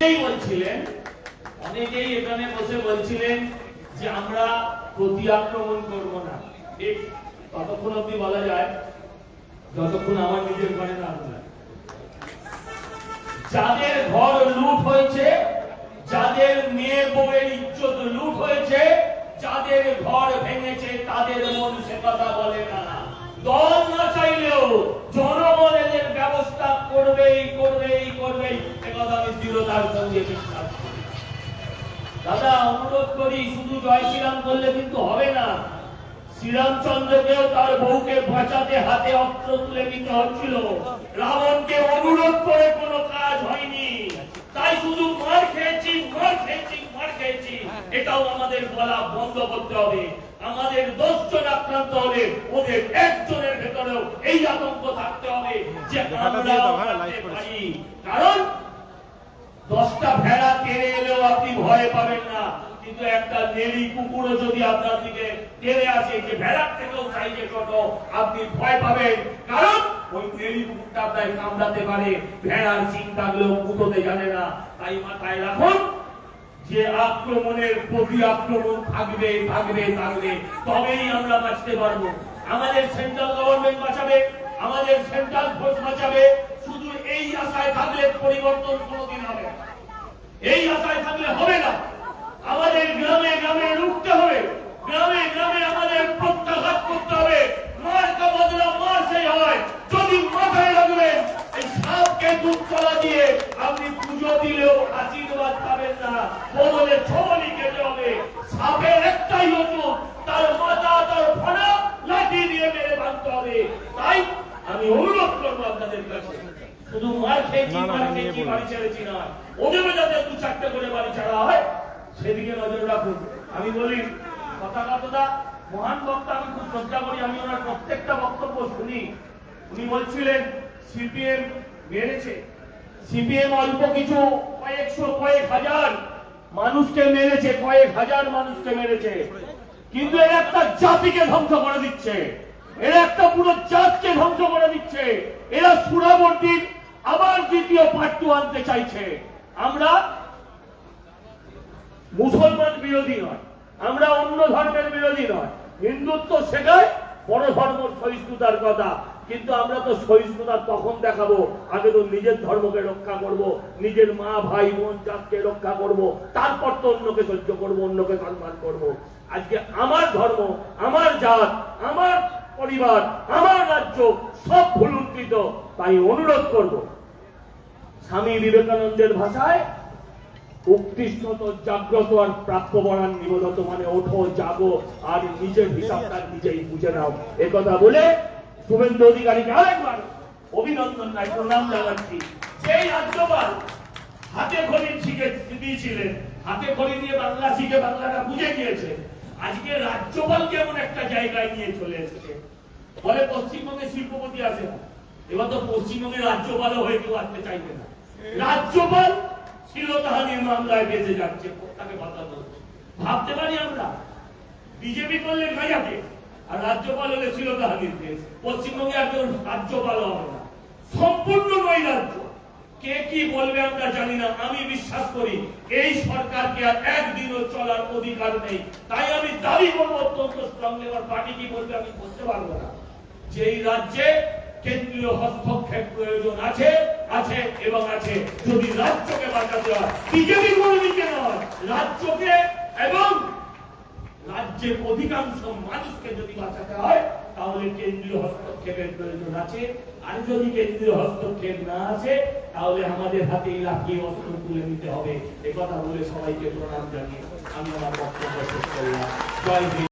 বলছিলেন, অনেকেই এখানে বসে বলছিলেন যে আমরা প্রতি আক্রমণ করব না। ঠিক, ততক্ষণ বলা যায়, যতক্ষণ আমার নিজের ঘরে না যাদের ঘর লুট হয়েছে, যাদের মেয়ে বউয়ের ইজ্জত লুট হয়েছে, যাদের ঘর ভেঙেছে, তাদের মন সে কথা বলে না। দল না চাইলেও ব্যবস্থা করবেই করবেই করবেই। একথা আমি দৃঢ়তার সঙ্গে বিশ্বাস করি দাদা, অনুরোধ করি, শুধু জয় শ্রীরাম করলে কিন্তু হবে না। শ্রীরামচন্দ্রকেও তার বউকে বাঁচাতে হাতে অস্ত্র তুলে নিতে হচ্ছিল। রাবণকে অনুরোধ করে কোনো কাজ হয়নি। তাই শুধু মার খেয়েছি খেয়েছি এটাও আমাদের বলা বন্ধ করতে হবে। আমাদের দশজন আক্রান্ত হলে ওদের একজনের ভেতরেও এই আতঙ্ক থাকতে হবে যে আমরা পারি। কারণ দশটা ভেড়া তেড়ে এলেও আপনি ভয় পাবেন না। কিন্তু একটা নেড়ি কুকুরও যদি আপনার দিকে তেড়ে আসে যে ভেড়ার থেকেও সাইজে ছোট আপনি ভয় পাবেন। কারণ ওই নেড়ি কুকুরটা আপনার কামড়াতে পারে। ভেড়ার সিং থাকলেও কুটোতে জানে না। তাই মাথায় রাখুন যে আক্রমণের প্রতি আক্রমণ থাকবে থাকবে থাকবে, তবেই আমরা বাঁচতে পারব। আমাদের সেন্ট্রাল গভর্নমেন্ট বাঁচাবে, আমাদের সেন্ট্রাল ফোর্স বাঁচাবে, শুধু এই আশায় থাকলে পরিবর্তন কোনোদিন হবে এই আশায় থাকলে হবে না। আমাদের গ্রামে গ্রামে রুখতে হবে। গ্রামে গ্রামে আমাদের প্রত্যাঘাত করতে হবে মার্কা বদলা মার সেই হয় যদি মাথায় রাখবেন এই সাপকে দুধ চলা দিয়ে আপনি পুজো দিলেও আশীর্বাদ পাবেন না বদলে ছবলি কেটে হবে সাপের একটাই ওষুধ তার মাথা তার ফনা লাঠি দিয়ে মেরে ভাঙতে হবে তাই আমি অনুরোধ করব আপনাদের কাছে। শুধু মার খেয়েছি মার খেয়েছি বাড়ি ছেড়েছি না। ওদেরও যাতে দু চারটে করে বাড়ি ছাড়া হয় সেদিকে নজর রাখুন। আমি বলি কথা কথাটা মহান বক্তা আমি খুব শ্রদ্ধা করি আমি ওনার প্রত্যেকটা বক্তব্য শুনি। উনি বলছিলেন সিপিএম মেরেছে। সিপিএম অল্প কিছু কয়েকশো কয়েক হাজার মানুষকে মেরেছে কয়েক হাজার মানুষকে মেরেছে। কিন্তু এর একটা জাতিকে ধ্বংস করে দিচ্ছে। এরা একটা পুরো জাতকে ধ্বংস করে দিচ্ছে। এরা সুরাবর্তীর আবার দ্বিতীয় পাট্টু আনতে চাইছে। আমরা মুসলমান বিরোধী নয়, আমরা অন্য ধর্মের বিরোধী নয়। হিন্দুত্ব শেখায়, বড় ধর্ম সহিষ্ণুতার কথা। কিন্তু আমরা তো সহিষ্ণুতা তখন দেখাবো, আগে তো নিজের ধর্মকে রক্ষা করব, নিজের মা, ভাই, বোন জাতকে রক্ষা করব, তারপর তো অন্যকে সহ্য করব, অন্যকে সম্মান করব। আজকে আমার ধর্ম, আমার জাত, আমার পরিবার, আমার রাজ্য সব ভুলুণ্ঠিত, তাই অনুরোধ করব, স্বামী বিবেকানন্দের ভাষায় উৎকৃষ্টত জাগ্রত আর প্রাপ্য বরান নিবদত মানে ওঠো, জাগো, আর নিজের হিসাবটা নিজেই বুঝে নাও। এ কথা বলে শুভেন্দু অধিকারীকে আরেকবার অভিনন্দন নাই প্রণাম জানাচ্ছি। সেই রাজ্যপাল হাতে খড়ি শিখে দিয়েছিলেন। হাতে খড়ি দিয়ে বাংলা শিখে বাংলাটা বুঝে গিয়েছে। আজকে রাজ্যপাল কেমন একটা জায়গায় নিয়ে চলে এসেছে? বলে পশ্চিমবঙ্গে শিল্পপতি আসে না। এবার তো পশ্চিমবঙ্গের রাজ্যপালও হয়ে কেউ আসতে চাইবে না। রাজ্যপাল শিলতাহানির মামলায় বেঁচে যাচ্ছে, তাকে। ভাবতে পারি আমরা? বিজেপি করলে গাঁজাকে আর রাজ্যপাল হলে শিলতাহানির দেশ। পশ্চিমবঙ্গে একজন রাজ্যপাল হবে না। সম্পূর্ণ নৈরাজ্য। কে কি বলবে আমরা জানি না, আমি বিশ্বাস করি এই সরকারকে আর একদিনও চলার অধিকার নেই। তাই আমি দাবি করব, অত্যন্ত স্ট্রংলি আমার পার্টি কি বলবে আমি বলতে পারব না। যে এই রাজ্যে কেন্দ্রীয় হস্তক্ষেপ প্রয়োজন আছে আছে এবং আছে। যদি রাজ্যকে বাঁচাতে হয়, বিজেপি কর্মীকে নয় রাজ্যকে এবং রাজ্যের অধিকাংশ মানুষকে যদি বাঁচাতে হয় তাহলে কেন্দ্রীয় হস্তক্ষেপের প্রয়োজন আছে। আর যদি কেন্দ্রীয় হস্তক্ষেপ না আছে তাহলে আমাদের হাতে লাফিয়ে অস্ত্র তুলে নিতে হবে। এ কথা বলে সবাইকে প্রণাম জানিয়ে আমি আমার বক্তব্য শেষ করলাম। জয়